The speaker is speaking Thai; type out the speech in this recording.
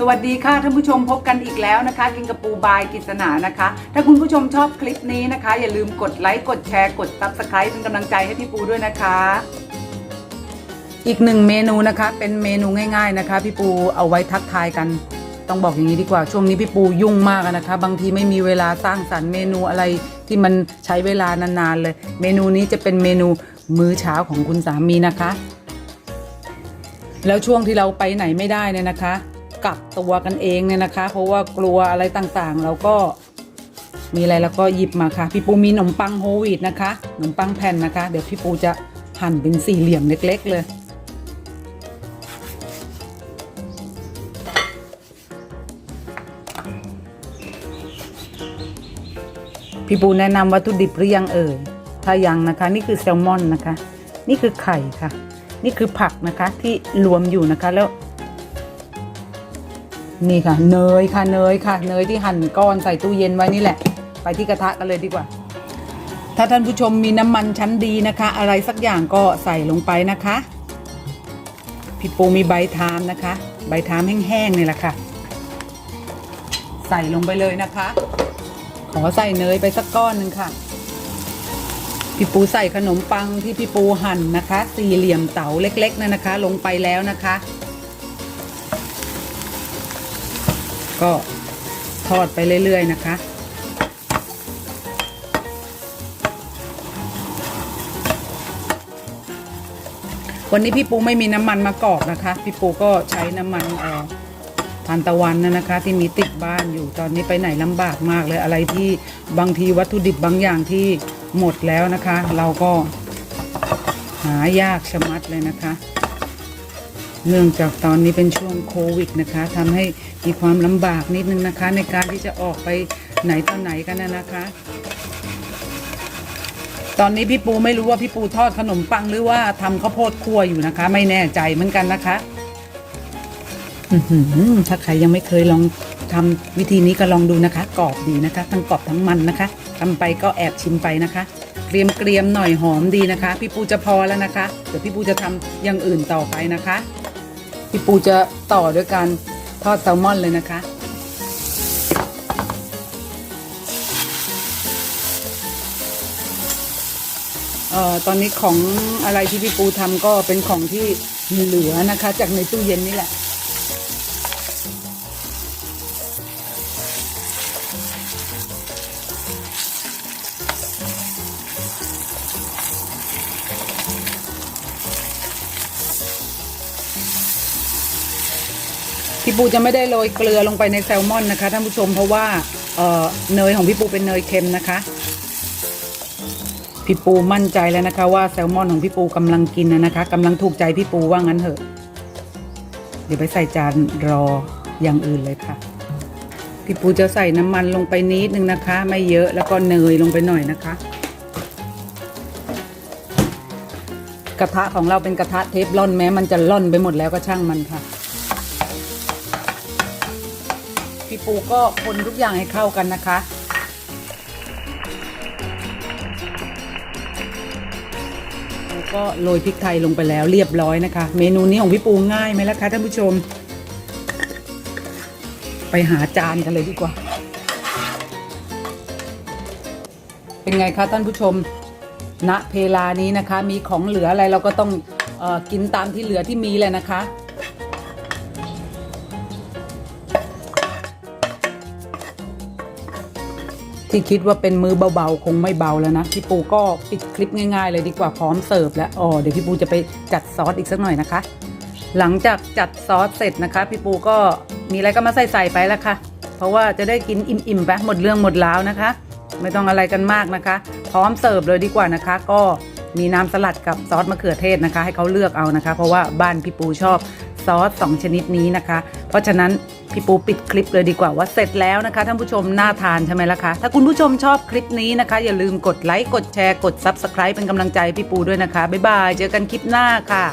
สวัสดีค่ะท่านผู้ชมพบกันอีกแล้วนะคะ กินกับปูบายกิษณานะคะ ถ้าคุณผู้ชมชอบคลิปนี้นะคะ อย่าลืมกดไลค์กดแชร์กด subscribe เป็นกำลังใจให้พี่ปูด้วยนะคะ อีกหนึ่งเมนูนะคะเป็นเมนูง่าย ๆนะคะ พี่ปูเอาไว้ทักทายกัน ต้องบอกอย่างนี้ดีกว่าช่วงนี้พี่ปูยุ่งมากนะคะ บางทีไม่มีเวลาสร้างสรรค์เมนูอะไรที่มันใช้เวลานานๆเลย เมนูนี้จะเป็นเมนูมื้อเช้าของคุณสามีนะคะ แล้วช่วงที่เราไปไหนไม่ได้เนี่ยนะคะ กักตัวกันเองเนี่ยนะคะ เพราะว่ากลัวอะไรต่างๆ เราก็มีอะไรแล้วก็หยิบมาค่ะ พี่ปูมีขนมปังโฮวีตนะคะขนมปังแผ่นนะคะ เดี๋ยวพี่ปูจะหั่นเป็นสี่เหลี่ยมเล็ก ๆ เลย พี่ปูแนะนำวัตถุดิบหรือยังเอ่ยถ้ายังนะคะ นี่คือแซลมอนนะคะ นี่คือไข่ค่ะ นี่คือผักนะคะที่รวมอยู่นะคะแล้ว นี่ค่ะ เนยค่ะเนยค่ะ เนยที่หั่นก้อนใส่ตู้เย็นไว้นี่แหละ ไปที่กระทะกันเลยดีกว่า ถ้าท่านผู้ชมมีน้ำมันชั้นดีนะคะ อะไรสักอย่างก็ใส่ลงไปนะคะพี่ปูมีใบทามนะคะ ใบทามแห้งๆนี่แหละค่ะ ใส่ลงไปเลยนะคะ ขอใส่เนยไปสักก้อนหนึ่งค่ะพี่ปูใส่ขนมปังที่พี่ปูหั่นนะคะ สี่เหลี่ยมเต๋าเล็กๆนั่นนะคะ ลงไปแล้วนะคะ ก็ทอดไปเรื่อย ๆ นะคะ วันนี้พี่ปูไม่มีน้ำมันมะกอกนะคะ พี่ปูก็ใช้น้ำมันเอ่อทานตะวันนะนะคะ ที่มีติดบ้านอยู่ตอนนี้ไปไหนลำบากมากเลยอะไรที่บางทีวัตถุดิบบางอย่างที่หมดแล้วนะคะ เราก็หายากชะมัดเลยนะคะ เนื่องจากตอนนี้เป็นช่วงโควิดนะคะทำให้มีความลำบากนิดนึงนะคะ ในการที่จะออกไปไหนต่อไหนกันนะคะ ตอนนี้พี่ปูไม่รู้ว่าพี่ปูทอดขนมปังหรือว่าทำข้าวโพดคั่วอยู่นะคะ ไม่แน่ใจเหมือนกันนะคะถ้าใครยังไม่เคยลองทำวิธีนี้ก็ลองดูนะคะ กรอบดีนะคะ ทั้งกรอบทั้งมันนะคะทำไปก็แอบชิมไปนะคะ เกรียมเกรียมๆหน่อยหอมดีนะคะ พี่ปูจะพอแล้วนะคะ เดี๋ยวพี่ปูจะทำอย่างอื่นต่อไปนะคะ พี่ปูจะต่อด้วยการทอดแซลมอนเลยนะคะ เอ่อตอนนี้ของอะไรที่พี่ปูทำก็เป็นของที่เหลือนะคะ จากในตู้เย็นนี่แหละ พี่ปูจะไม่ได้โรยเกลือลงไปในแซลมอนนะคะท่านผู้ชมเพราะว่าเออเนยของพี่ปูเป็นเนยเค็มนะคะ พี่ปูมั่นใจแล้วนะคะว่าแซลมอนของพี่ปูกำลังกินนะนะคะกำลังถูกใจพี่ปูว่างั้นเถอะ เดี๋ยวไปใส่จานรออย่างอื่นเลยค่ะ พี่ปูจะใส่น้ำมันลงไปนิดนึงนะคะ ไม่เยอะแล้วก็เนยลงไปหน่อยนะคะ กระทะของเราเป็นกระทะเทฟลอนแม้มันจะล่อนไปหมดแล้วก็ช่างมันค่ะ พี่ปูก็คนทุกอย่างให้เข้ากันนะคะแล้วก็โรยพริกไทยลงไปแล้วเรียบร้อยนะคะ เมนูนี้ของพี่ปูง่ายไหมล่ะคะท่านผู้ชม ไปหาจานกันเลยดีกว่า เป็นไงคะท่านผู้ชมณเพลานี้นะคะ มีของเหลืออะไรเราก็ต้องเออกินตามที่เหลือที่มีเลยนะคะ ที่คิดว่าเป็นมือเบาๆ คงไม่เบาแล้วนะ พี่ปูก็ปิดคลิปง่ายๆ เลยดีกว่าพร้อมเสิร์ฟแล้วอ๋อเดี๋ยวพี่ปูจะไปจัดซอสอีกสักหน่อยนะคะ หลังจากจัดซอสเสร็จนะคะ พี่ปูก็มีอะไรก็มาใส่ใส่ไปแล้วค่ะ เพราะว่าจะได้กินอิ่มๆไปหมดเรื่องหมดราวนะคะ ไม่ต้องอะไรกันมากนะคะ พร้อมเสิร์ฟเลยดีกว่านะคะ ก็มีน้ำสลัดกับซอสมะเขือเทศนะคะ ให้เขาเลือกเอานะคะ เพราะว่าบ้านพี่ปูชอบซอสสองชนิดนี้นะคะ เพราะฉะนั้น พี่ปูปิดคลิปเลยดีกว่าว่าเสร็จแล้วนะคะท่านผู้ชมน่าทานใช่ไหมล่ะคะ ถ้าคุณผู้ชมชอบคลิปนี้นะคะ อย่าลืมกดไลค์กดแชร์กด Subscribe เป็นกำลังใจพี่ปูด้วยนะคะบ๊ายบายเจอกันคลิปหน้าค่ะ